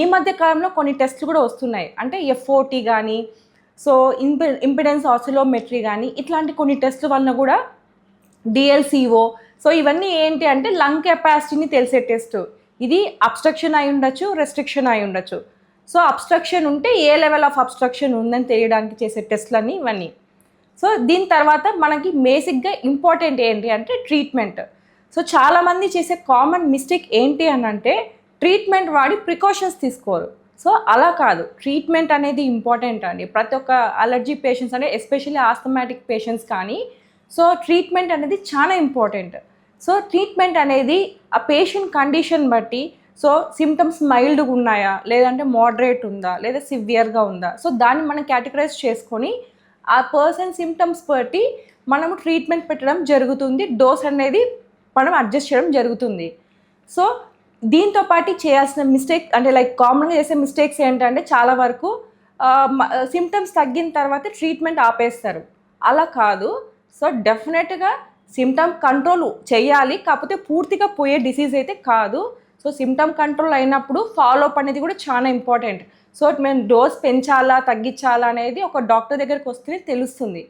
ఈ మధ్య కాలంలో కొన్ని టెస్ట్లు కూడా వస్తున్నాయి. అంటే ఎఫ్ఓటీ కానీ సో ఇంపి ఇంపిడెన్స్ ఆసిలోమెట్రీ కానీ ఇట్లాంటి కొన్ని టెస్ట్ల వలన కూడా డిఎల్సిఓ సో ఇవన్నీ ఏంటి అంటే లంగ్ కెపాసిటీని తెలిసే టెస్ట్. ఇది అబ్స్ట్రక్షన్ అయి ఉండొచ్చు రెస్ట్రిక్షన్ అయి ఉండొచ్చు. సో అబ్స్ట్రక్షన్ ఉంటే ఏ లెవెల్ ఆఫ్ అబ్స్ట్రక్షన్ ఉందని తెలియడానికి చేసే టెస్ట్లన్నీ ఇవన్నీ. సో దీని తర్వాత మనకి బేసిక్గా ఇంపార్టెంట్ ఏంటి అంటే ట్రీట్మెంట్. సో చాలామంది చేసే కామన్ మిస్టేక్ ఏంటి అని అంటే ట్రీట్మెంట్ వాడి ప్రికాషన్స్ తీసుకోరు. సో అలా కాదు. ట్రీట్మెంట్ అనేది ఇంపార్టెంట్ అండి. ప్రతి ఒక్క అలర్జీ పేషెంట్స్ అంటే ఎస్పెషల్లీ ఆస్థమాటిక్ పేషెంట్స్ కానీ సో ట్రీట్మెంట్ అనేది చాలా ఇంపార్టెంట్. సో ట్రీట్మెంట్ అనేది ఆ పేషెంట్ కండిషన్ బట్టి సో సిమ్టమ్స్ మైల్డ్గా ఉన్నాయా? లేదంటే మోడరేట్ ఉందా? లేదా సివియర్గా ఉందా? సో దాన్ని మనం కేటగరైజ్ చేసుకొని ఆ పర్సన్ సిమ్టమ్స్ బట్టి మనము ట్రీట్మెంట్ పెట్టడం జరుగుతుంది. డోస్ అనేది మనం అడ్జస్ట్ చేయడం జరుగుతుంది. సో దీంతో పాటు చేయాల్సిన మిస్టేక్ అంటే లైక్ కామన్గా చేసే మిస్టేక్స్ ఏంటంటే చాలా వరకు సిమ్టమ్స్ తగ్గిన తర్వాత ట్రీట్మెంట్ ఆపేస్తారు. అలా కాదు. సో డెఫినెట్గా సిమ్టమ్ కంట్రోల్ చేయాలి కాకపోతే పూర్తిగా పోయే డిసీజ్ అయితే కాదు. సో సిమ్టమ్ కంట్రోల్ అయినప్పుడు ఫాలో అప్ అనేది కూడా చాలా ఇంపార్టెంట్ సో మేము డోస్ పెంచాలా తగ్గించాలా అనేది ఒక డాక్టర్ దగ్గరికి వస్తేనే తెలుస్తుంది.